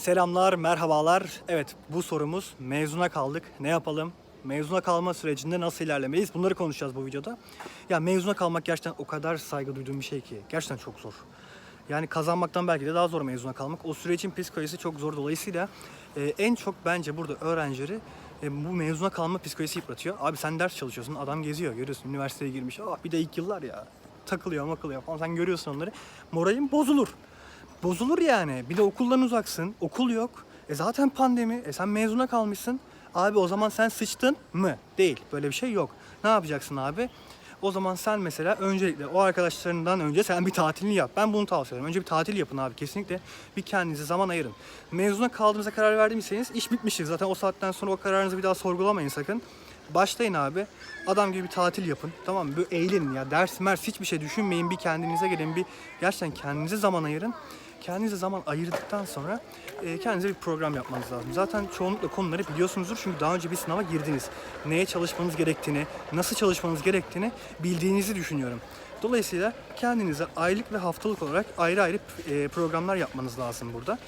Selamlar, merhabalar. Evet, bu sorumuz mezuna kaldık. Ne yapalım? Mezuna kalma sürecinde nasıl ilerlemeyiz? Bunları konuşacağız bu videoda. Ya mezuna kalmak gerçekten o kadar saygı duyduğum bir şey ki. Gerçekten çok zor. Yani kazanmaktan belki de daha zor mezuna kalmak. O sürecin psikolojisi çok zor. Dolayısıyla e, en çok bence burada öğrencileri e, bu mezuna kalma psikolojisi yıpratıyor. Abi sen ders çalışıyorsun, adam geziyor. Görüyorsun üniversiteye girmiş. Ah bir de ilk yıllar ya. Takılıyor, makılıyor falan. Sen görüyorsun onları. Moralin bozulur. Bozulur yani. Bir de okuldan uzaksın. Okul yok. E zaten pandemi. E sen mezuna kalmışsın. Abi o zaman sen sıçtın mı? Değil. Böyle bir şey yok. Ne yapacaksın abi? O zaman sen mesela öncelikle o arkadaşlarından önce sen bir tatilini yap. Ben bunu tavsiye ederim. Önce bir tatil yapın abi. Kesinlikle bir kendinize zaman ayırın. Mezuna kaldığınıza karar verdiyseniz iş bitmiştir. Zaten o saatten sonra o kararınızı bir daha sorgulamayın sakın. Başlayın abi. Adam gibi bir tatil yapın. Tamam mı? Böyle eğlenin ya. Ders mers hiçbir şey düşünmeyin. Bir kendinize gelin. Bir gerçekten kendinize zaman ayırın. Kendinize zaman ayırdıktan sonra e, kendinize bir program yapmanız lazım. Zaten çoğunlukla konuları biliyorsunuzdur çünkü daha önce bir sınava girdiniz. Neye çalışmanız gerektiğini, nasıl çalışmanız gerektiğini bildiğinizi düşünüyorum. Dolayısıyla kendinize aylık ve haftalık olarak ayrı ayrı e, programlar yapmanız lazım burada.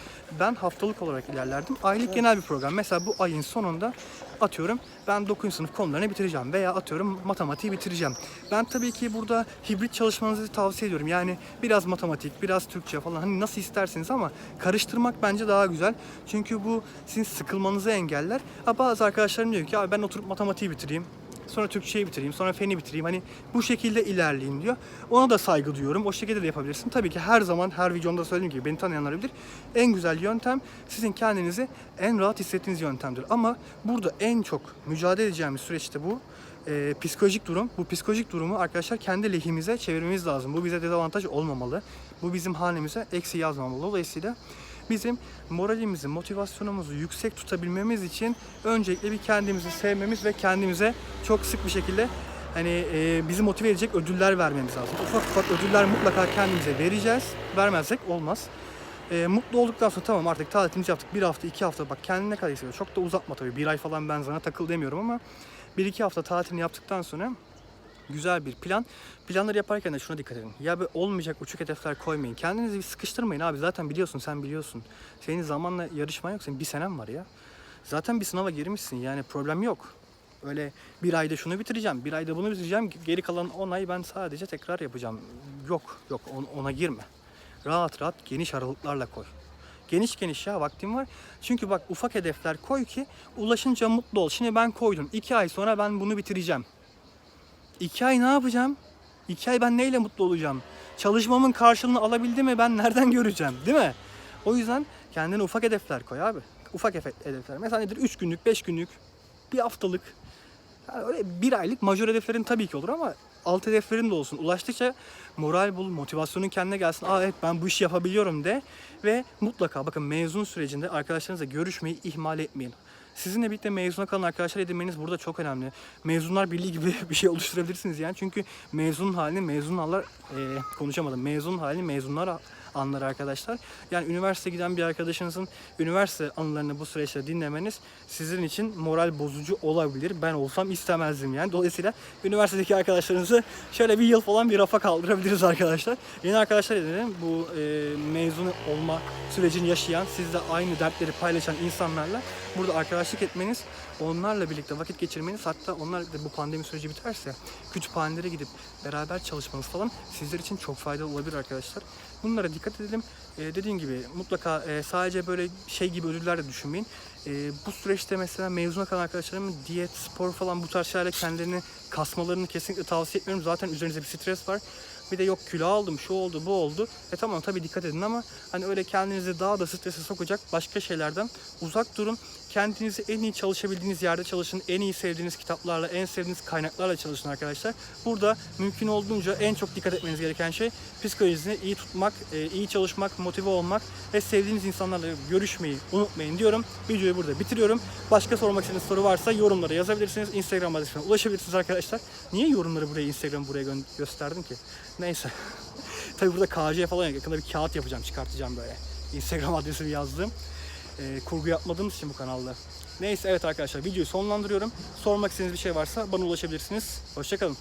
Ben haftalık olarak ilerlerdim. Aylık genel bir program. Mesela bu ayın sonunda atıyorum ben 9. sınıf konularını bitireceğim veya atıyorum matematiği bitireceğim. Ben tabii ki burada hibrit çalışmanızı tavsiye ediyorum. Yani biraz matematik, biraz Türkçe falan hani nasıl isterseniz ama karıştırmak bence daha güzel. Çünkü bu sizin sıkılmanızı engeller. Ha, bazı arkadaşlarım diyor ki abi ben oturup matematiği bitireyim. Sonra Türkçeyi bitireyim, sonra feni bitireyim. Hani bu şekilde ilerleyeyim diyor. Ona da saygı duyuyorum. O şekilde de yapabilirsin. Tabii ki her zaman her videomda söylediğim gibi beni tanıyanlar bilir. En güzel yöntem sizin kendinizi en rahat hissettiğiniz yöntemdir. Ama burada en çok mücadele edeceğimiz süreçte bu e, psikolojik durum. Bu psikolojik durumu arkadaşlar kendi lehimize çevirmemiz lazım. Bu bize dezavantaj olmamalı. Bu bizim hanemize eksi yazmamalı. Dolayısıyla bizim moralimizi, motivasyonumuzu yüksek tutabilmemiz için öncelikle bir kendimizi sevmemiz ve kendimize çok sık bir şekilde hani e, bizi motive edecek ödüller vermemiz lazım. Ufak ufak ödüller mutlaka kendimize vereceğiz. Vermezsek olmaz. E, mutlu olduktan sonra tamam artık tatilimizi yaptık. Bir hafta, iki hafta bak kendine ne kadar hissediyor. Çok da uzatma tabii. Bir ay falan ben sana takıl demiyorum ama bir iki hafta tatilini yaptıktan sonra güzel bir plan. Planları yaparken de şuna dikkat edin. Ya bir olmayacak uçuk hedefler koymayın. Kendinizi bir sıkıştırmayın abi. Zaten biliyorsun sen biliyorsun. Senin zamanla yarışman yok. Senin bir senem var ya. Zaten bir sınava girmişsin yani problem yok. Öyle bir ayda şunu bitireceğim, bir ayda bunu bitireceğim. Geri kalan 10 ay ben sadece tekrar yapacağım. Yok yok on- ona girme. Rahat rahat geniş aralıklarla koy. Geniş geniş ya vaktim var. Çünkü bak ufak hedefler koy ki ulaşınca mutlu ol. Şimdi ben koydum. 2 ay sonra ben bunu bitireceğim. İki ay ne yapacağım? İki ay ben neyle mutlu olacağım? Çalışmamın karşılığını alabildi mi ben nereden göreceğim değil mi? O yüzden kendine ufak hedefler koy abi. Ufak hedefler. Mesela nedir? 3 günlük, 5 günlük, bir haftalık. Yani öyle bir aylık majör hedeflerin tabii ki olur ama alt hedeflerin de olsun. Ulaştıkça moral bul, motivasyonun kendine gelsin. Aa evet ben bu işi yapabiliyorum de. Ve mutlaka bakın mezun sürecinde arkadaşlarınızla görüşmeyi ihmal etmeyin. Sizinle birlikte mezuna kalan arkadaşlar edinmeniz burada çok önemli. Mezunlar birliği gibi bir şey oluşturabilirsiniz yani. Çünkü mezun halini mezun anlar, eee, konuşamadım. Mezun halini mezunlar a- anlar arkadaşlar. Yani üniversite giden bir arkadaşınızın üniversite anılarını bu süreçte dinlemeniz sizin için moral bozucu olabilir. Ben olsam istemezdim yani. Dolayısıyla üniversitedeki arkadaşlarınızı şöyle bir yıl falan bir rafa kaldırabiliriz arkadaşlar. Yeni arkadaşlar edinin bu eee mezun olma sürecini yaşayan, sizle aynı dertleri paylaşan insanlarla burada arkadaşlık etmeniz, onlarla birlikte vakit geçirmeniz hatta onlar da bu pandemi süreci biterse kütüphanelere gidip beraber çalışmanız falan sizler için çok faydalı olabilir arkadaşlar. Bunlara dikkat edelim. Ee, dediğim gibi mutlaka e, sadece böyle şey gibi ödüller de düşünmeyin. Ee, bu süreçte mesela mezuna kalan arkadaşlarımın diyet, spor falan bu tarz şeylerle kendilerini kasmalarını kesinlikle tavsiye etmiyorum. Zaten üzerinize bir stres var. Bir de yok kilo aldım, şu oldu, bu oldu. E tamam tabii dikkat edin ama hani öyle kendinizi daha da strese sokacak başka şeylerden uzak durun. Kendinizi en iyi çalışabildiğiniz yerde çalışın. En iyi sevdiğiniz kitaplarla, en sevdiğiniz kaynaklarla çalışın arkadaşlar. Burada mümkün olduğunca en çok dikkat etmeniz gereken şey psikolojinizi iyi tutmak, e, iyi çalışmak, motive olmak ve sevdiğiniz insanlarla görüşmeyi unutmayın diyorum. Videoyu burada bitiriyorum. Başka sormak istediğiniz soru varsa yorumlara yazabilirsiniz. Instagram adresine ulaşabilirsiniz arkadaşlar. Niye yorumları buraya, Instagram buraya gö- gösterdim ki? Neyse. Tabii burada KC falan. Yakında bir kağıt yapacağım, çıkartacağım böyle. Instagram adresimi yazdığım. Ee, kurgu yapmadığımız için bu kanalda. Neyse evet arkadaşlar videoyu sonlandırıyorum. Sormak istediğiniz bir şey varsa bana ulaşabilirsiniz. Hoşçakalın.